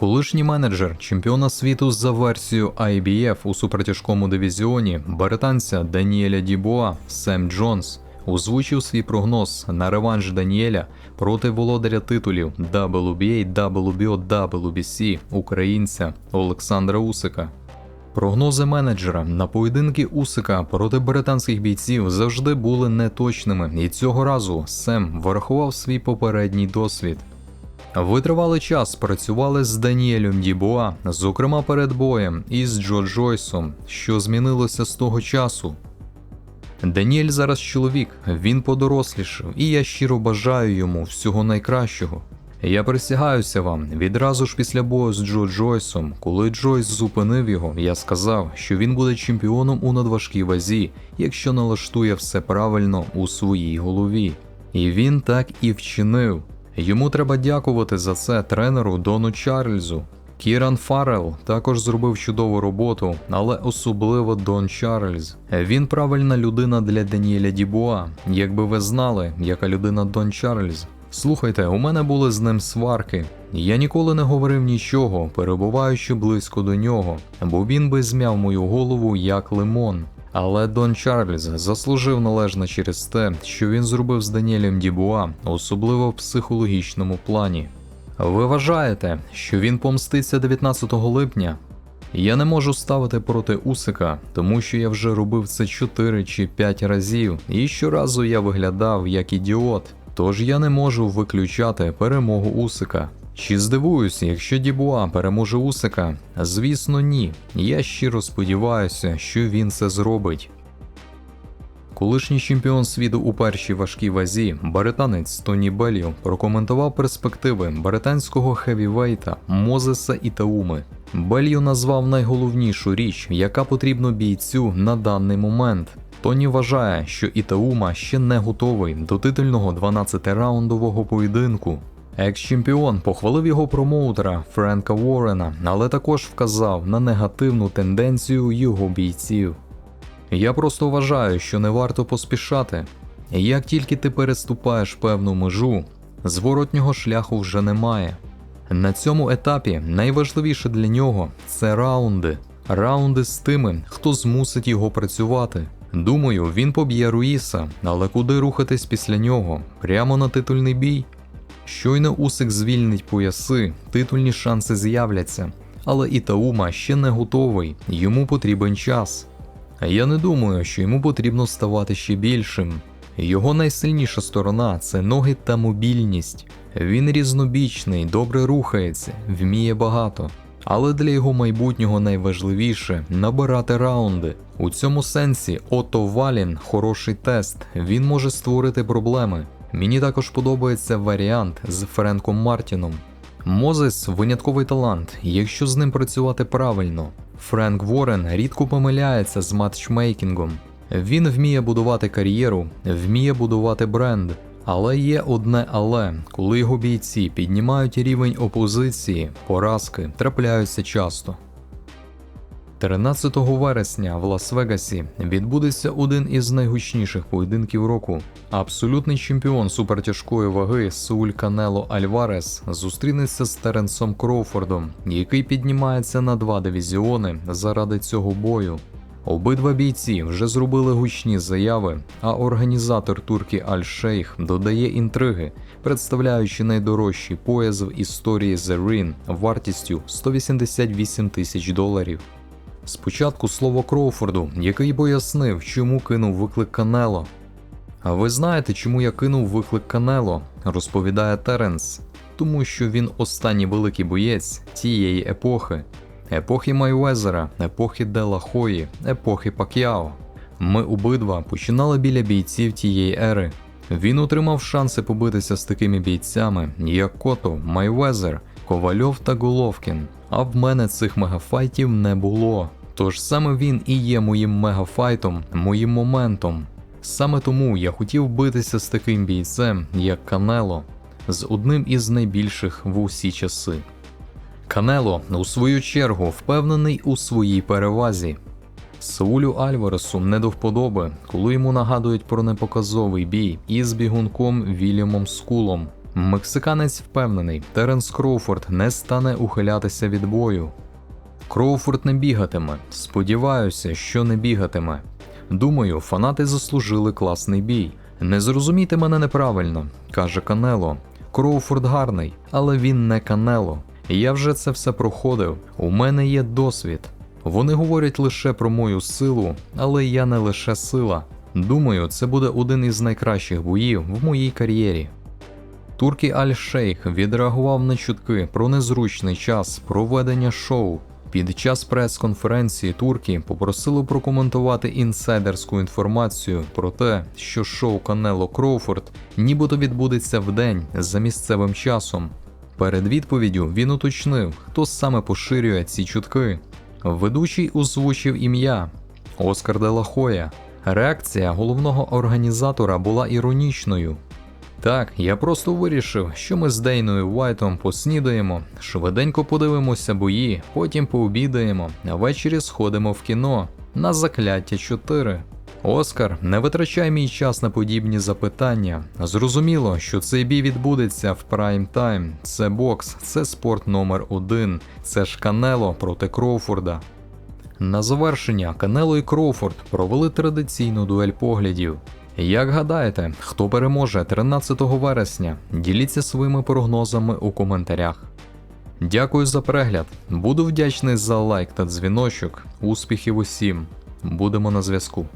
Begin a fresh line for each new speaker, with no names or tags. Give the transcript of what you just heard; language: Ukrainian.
Колишній менеджер чемпіона світу за версією IBF у супертяжкому дивізіоні британця Даніеля Дібуа Сем Джонс озвучив свій прогноз на реванш Даніеля проти володаря титулів WBA, WBO, WBC українця Олександра Усика. Прогнози менеджера на поєдинки Усика проти британських бійців завжди були неточними, і цього разу Сем врахував свій попередній досвід. Витривалий час працювали з Даніелем Дібуа, зокрема перед боєм, і з Джо Джойсом, що змінилося з того часу. Даніель зараз чоловік, він подорослішав, і я щиро бажаю йому всього найкращого. Я присягаюся вам, відразу ж після бою з Джо Джойсом, коли Джойс зупинив його, я сказав, що він буде чемпіоном у надважкій вазі, якщо налаштує все правильно у своїй голові. І він так і вчинив. Йому треба дякувати за це тренеру Дону Чарльзу. Кіран Фаррелл також зробив чудову роботу, але особливо Дон Чарльз. Він правильна людина для Даніеля Дібуа. Якби ви знали, яка людина Дон Чарльз. Слухайте, у мене були з ним сварки. Я ніколи не говорив нічого, перебуваючи близько до нього, бо він би змяв мою голову як лимон. Але Дон Чарльз заслужив належно через те, що він зробив з Даніелем Дібуа, особливо в психологічному плані. Ви вважаєте, що він помститься 19 липня? Я не можу ставити проти Усика, тому що я вже робив це 4 чи 5 разів, і щоразу я виглядав як ідіот. Тож я не можу виключати перемогу Усика. Чи здивуюся, якщо Дібуа переможе Усика? Звісно, ні. Я щиро сподіваюся, що він це зробить. Колишній чемпіон світу у першій важкій вазі, британець Тоні Белліо, прокоментував перспективи британського хевівейта Мозеса Ітауми. Белліо назвав найголовнішу річ, яка потрібна бійцю на даний момент. Тоні вважає, що Ітаума ще не готовий до титульного 12-раундового поєдинку. Екс-чемпіон похвалив його промоутера Френка Уоррена, але також вказав на негативну тенденцію його бійців. Я просто вважаю, що не варто поспішати. Як тільки ти переступаєш певну межу, зворотнього шляху вже немає. На цьому етапі найважливіше для нього це раунди. Раунди з тими, хто змусить його працювати. Думаю, він поб'є Руїса, але куди рухатись після нього? Прямо на титульний бій? Щойно Усик звільнить пояси, титульні шанси з'являться. Але Ітаума ще не готовий, йому потрібен час. Я не думаю, що йому потрібно ставати ще більшим. Його найсильніша сторона це ноги та мобільність. Він різнобічний, добре рухається, вміє багато. Але для його майбутнього найважливіше набирати раунди. У цьому сенсі Ото Валін хороший тест, він може створити проблеми. Мені також подобається варіант з Френком Мартіном. Мозес винятковий талант, якщо з ним працювати правильно. Френк Ворен рідко помиляється з матчмейкінгом. Він вміє будувати кар'єру, вміє будувати бренд. Але є одне але, коли його бійці піднімають рівень опозиції, поразки трапляються часто. 13 вересня в Лас-Вегасі відбудеться один із найгучніших поєдинків року. Абсолютний чемпіон супертяжкої ваги Сауль Канело Альварес зустрінеться з Теренсом Кроуфордом, який піднімається на два дивізіони заради цього бою. Обидва бійці вже зробили гучні заяви, а організатор турки Аль-Шейх додає інтриги, представляючи найдорожчий пояс в історії The Ring вартістю 188 тисяч доларів. Спочатку слово Кроуфорду, який пояснив, чому кинув виклик Канело. А ви знаєте, чому я кинув виклик Канело, розповідає Теренс, тому що він останній великий боєць тієї епохи, епохи Майвезера, епохи Дела Хої, епохи Пак'яо. Ми обидва починали біля бійців тієї ери. Він отримав шанси побитися з такими бійцями, як Кото, Майвезер, Ковальов та Головкін. А в мене цих мегафайтів не було. Тож саме він і є моїм мегафайтом, моїм моментом. Саме тому я хотів битися з таким бійцем, як Канело, з одним із найбільших в усі часи. Канело, у свою чергу, впевнений у своїй перевазі. Саулю Альваресу не до вподоби, коли йому нагадують про непоказовий бій із бігунком Вільямом Скулом. Мексиканець впевнений, Теренс Кроуфорд не стане ухилятися від бою. Кроуфорд не бігатиме. Сподіваюся, що не бігатиме. Думаю, фанати заслужили класний бій. Не зрозумійте мене неправильно, каже Канело. Кроуфорд гарний, але він не Канело. Я вже це все проходив. У мене є досвід. Вони говорять лише про мою силу, але я не лише сила. Думаю, це буде один із найкращих боїв в моїй кар'єрі. Туркі Аль-Шейх відреагував на чутки про незручний час проведення шоу. Під час прес-конференції Туркі попросили прокоментувати інсайдерську інформацію про те, що шоу Канело Кроуфорд нібито відбудеться вдень за місцевим часом. Перед відповіддю він уточнив, хто саме поширює ці чутки. Ведучий озвучив ім'я Оскар де Ла Хоя. Реакція головного організатора була іронічною. Так, я просто вирішив, що ми з Дейною Вайтом поснідаємо, швиденько подивимося бої, потім пообідаємо, а ввечері сходимо в кіно на закляття 4. Оскар, не витрачай мій час на подібні запитання. Зрозуміло, що цей бій відбудеться в прайм тайм. Це бокс, це спорт номер один, це ж Канело проти Кроуфорда. На завершення Канело і Кроуфорд провели традиційну дуель поглядів. Як гадаєте, хто переможе 13 вересня? Діліться своїми прогнозами у коментарях. Дякую за перегляд. Буду вдячний за лайк та дзвіночок. Успіхів усім. Будемо на зв'язку.